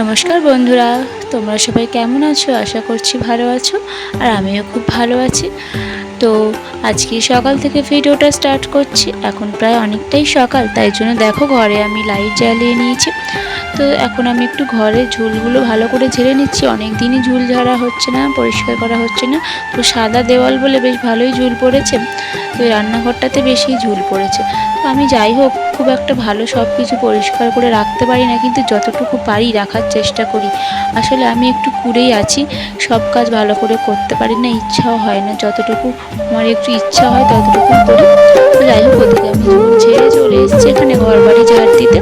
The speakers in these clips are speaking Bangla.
নমস্কার বন্ধুরা, তোমরা সবাই কেমন আছো? আশা করছি ভালো আছো আর আমিও খুব ভালো আছি। তো আজকে সকাল থেকে ভিডিওটা স্টার্ট করছি। এখন প্রায় অনেকটাই সকাল, তাই জন্য দেখো ঘরে আমি লাইট জ্বালিয়ে নিয়েছি। তো এখন আমি একটু ঘরে ঝুলগুলো ভালো করে ঝেড়ে নিচ্ছি। অনেক দিনই ঝুল ঝাড়া হচ্ছে না, পরিষ্কার করা হচ্ছে না। তো সাদা দেওয়াল বলে বেশ ভালোই ঝুল পড়েছে। তো রান্নাঘরটাতে বেশি ঝুল পড়েছে। তো আমি যাই হোক খুব একটা ভালো সব কিছু পরিষ্কার করে রাখতে পারি না, কিন্তু যতটুকু পারি রাখার চেষ্টা করি। আসলে আমি একটু কুড়েই আছি, সব কাজ ভালো করে করতে পারি না, ইচ্ছাও হয় না, যতটুকু আমার একটু ইচ্ছা হয় ততটুকু করি। যাই হোক, ওদিকে আমি ছেড়ে চলে এসেছি এখানে ঘর বাড়ি ঝাড় দিতে।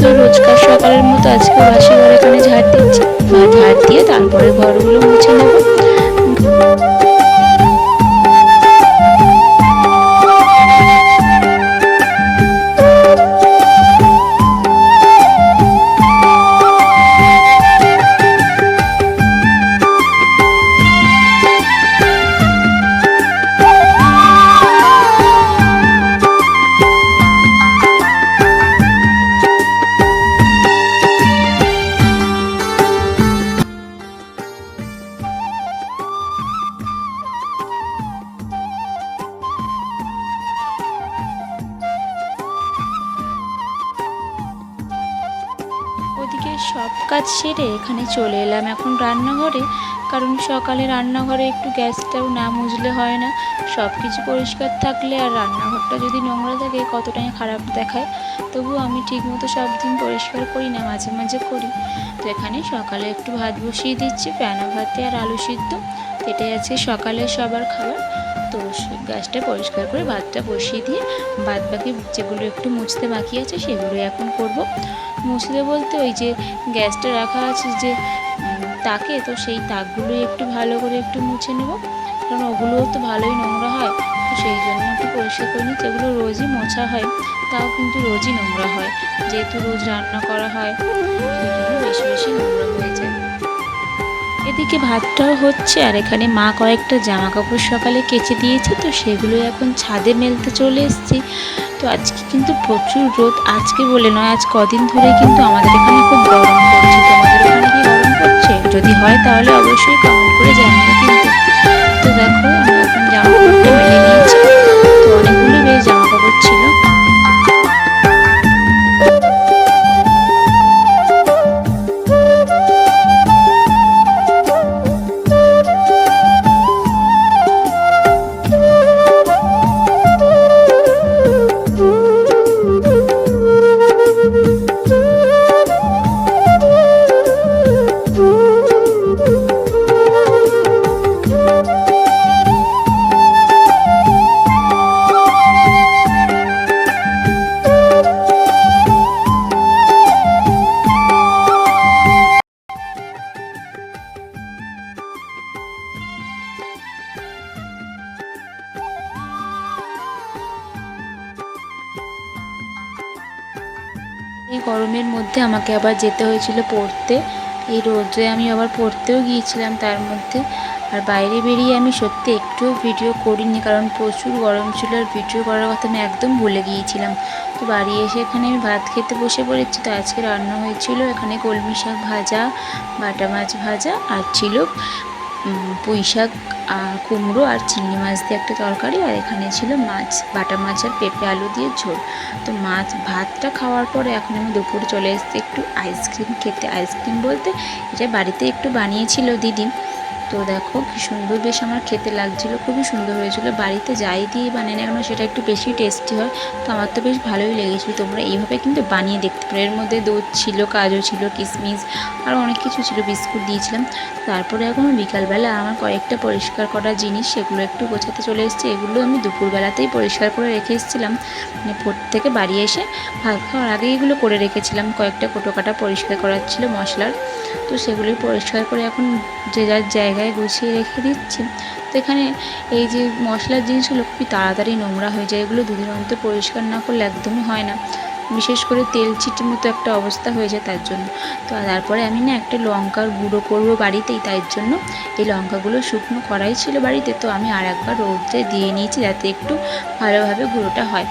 তো রোজকার সকালের মতো আজকে বাসি ঘর এখানে ঝাড় দিচ্ছি। ঝাড় দিয়ে তারপরে ঘরগুলো মুছে নেব। সব কাজ সেরে এখানে চলে এলাম এখন রান্নাঘরে। কারণ সকালে রান্নাঘরে একটু গ্যাসটাও না মুজলে হয় না। সব কিছু পরিষ্কার থাকলে আর রান্নাঘরটা যদি নোংরা থাকে, কতটাই খারাপ দেখায়। তবু আমি ঠিকমতো সব দিন পরিষ্কার করি না, মাঝে মাঝে করি। তো এখানে সকালে একটু ভাত বসিয়ে দিচ্ছি, প্যানা ভাতে আর আলু সিদ্ধ। এটাই আছে সকালে সবার খাবার। তো গ্যাসটা পরিষ্কার করে ভাতটা বসিয়ে দিয়ে বাদ বাকি যেগুলো একটু মুছতে বাকি আছে সেগুলোই এখন করব। মুছতে বলতে ওই যে গ্যাসটা রাখা আছে যে তাকে, তো সেই তাকগুলোই একটু ভালো করে একটু মুছে নেব। কারণ ওগুলোও তো ভালোই নোংরা হয়। তো সেই জন্য একটু পরিষ্কার করে নিই। যেগুলো রোজই মোছা হয়, তাও কিন্তু রোজই নোংরা হয়। যেহেতু রোজ রান্না করা হয় বেশি বেশি নোংরা হয়ে যায়। এদিকে ভাতটাও হচ্ছে, আর এখানে মা কয়েকটা জামা কাপড় সকালে কেচে দিয়েছে, তো সেগুলোই এখন ছাদে মেলতে চলে এসেছি। তো আজকে কিন্তু প্রচুর রোদ, আজকে বলে নয়, আজ কদিন ধরে কিন্তু আমাদের এখানে খুব গরম পড়ছে। তোমাদের ওখানে কি যদি হয় তাহলে অবশ্যই কমেন্ট করে কিন্তু এই গরমের মধ্যে আমাকে আবার যেতে হয়েছিল পড়তে। এই রোদে আমি আবার পড়তেও গিয়েছিলাম তার মধ্যে। আর বাইরে বেরিয়ে আমি সত্যি একটুও ভিডিও করিনি, কারণ প্রচুর গরম ছিল আর ভিডিও করার কথা আমি একদম ভুলে গিয়েছিলাম। তো বাড়ি এসে এখানে আমি ভাত খেতে বসে পড়েছি। তো আজকে রান্না হয়েছিল এখানে কলমি শাক ভাজা, বাটা মাছ ভাজা আর ছিল পুঁই শাক আর কুমড়ো আর চিংড়ি মাছ দিয়ে একটা তরকারি, আর এখানে ছিল মাছ, বাটা মাছ আর পেঁপে আলু দিয়ে ঝোল। তো মাছ ভাতটা খাওয়ার পরে এখন আমি দুপুরে চলে এসেছি একটু আইসক্রিম খেতে। আইসক্রিম বলতে এটা বাড়িতে একটু বানিয়েছিল দিদি। তো দেখো কি সুন্দর, বেশ আমার খেতে লাগছিল, খুবই সুন্দর হয়েছিল। বাড়িতে যাই দিয়ে বানিয়ে না কেন সেটা একটু বেশি টেস্টি হয়। তো আমার তো বেশ ভালোই লেগেছিল। তোমরা এইভাবে কিন্তু বানিয়ে দেখতে পারো। এর মধ্যে দুধ ছিল, কাজু ছিল কিশমিশ আর অনেক কিছু ছিল। বিস্কুট দিয়েছিলাম। তারপরে এখন বিকালবেলা আমার কয়েকটা পরিষ্কার করা জিনিস, সেগুলো একটু গোছাতে চলে এসেছি। এগুলো আমি দুপুরবেলাতেই পরিষ্কার করে রেখে এসেছিলাম। মানে পড়তে থেকে বাড়ি এসে ভাত খাওয়ার আগে এগুলো করে রেখেছিলাম। কয়েকটা কোটো কাটা পরিষ্কার করার ছিল মশলার। তো সেগুলি পরিষ্কার করে এখন যে যার জায়গায় গুছিয়ে রেখে দিচ্ছি। তো এখানে এই যে মশলার জিনিসগুলো খুবই তাড়াতাড়ি নোংরা হয়ে যায়, এগুলো দুদিন অন্তর পরিষ্কার না করলে একদমই হয় না। বিশেষ করে তেল চিটির মতো একটা অবস্থা হয়ে যায় তার জন্য। তো তারপরে আমি না একটা লঙ্কার গুঁড়ো করব বাড়িতেই, তাই জন্য এই লঙ্কাগুলো শুকনো করাই ছিল বাড়িতে। তো আমি আর একবার রোদে দিয়ে নিয়েছি যাতে একটু ভালোভাবে গুঁড়োটা হয়।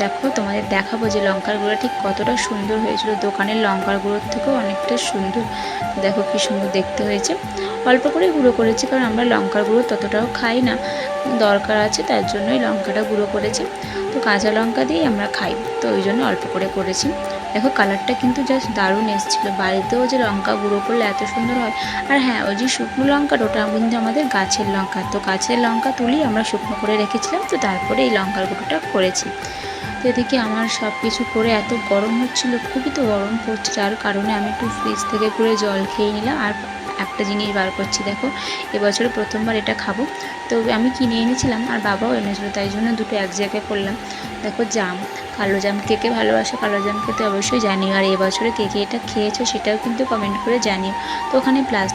দেখো, তোমাদের দেখাবো যে লঙ্কার গুঁড়ো ঠিক কতটা সুন্দর হয়েছিল। দোকানের লঙ্কার গুঁড়োর থেকেও অনেকটা সুন্দর। দেখো কি সুন্দর দেখতে হয়েছে। অল্প করে গুঁড়ো করেছি, কারণ আমরা লঙ্কার গুঁড়ো ততটাও খাই না। দরকার আছে, তার জন্যই লঙ্কাটা গুঁড়ো করেছি। তো কাঁচা লঙ্কা দিয়েই আমরা খাই। তো ওই জন্য অল্প করে করেছি। দেখো, কালারটা কিন্তু জাস্ট দারুণ এসেছিল। বাড়িতেও যে লঙ্কা গুঁড়ো করলে এত সুন্দর হয়। আর হ্যাঁ ওই যে শুকনো লঙ্কাটা ওটা কিন্তু আমাদের গাছের লঙ্কা। তো গাছের লঙ্কা তুলি আমরা শুকনো করে রেখেছিলাম। তো তারপরে এই লঙ্কার গুঁড়োটা করেছি। তো এদিকে আমার সব কিছু করে এত গরম হচ্ছিল, খুবই তো গরম পড়ছে, যার কারণে আমি একটু ফ্রিজ থেকে করে জল খেয়ে নিলাম। আর একটা জিনিস বার করছি, দেখো, এবছরে প্রথমবার এটা খাব। তো আমি কিনে এনেছিলাম, আর বাবাও এনেছিল, তাই জন্য দুটো এক জায়গায় করলাম। দেখো, জাম, কালো জাম, কে কে ভালোবাসে কালো জাম খেতে অবশ্যই জানিও। আর এবছরে কে কে এটা খেয়েছো সেটাও কিন্তু কমেন্ট করে জানিও। তো ওখানে প্লাস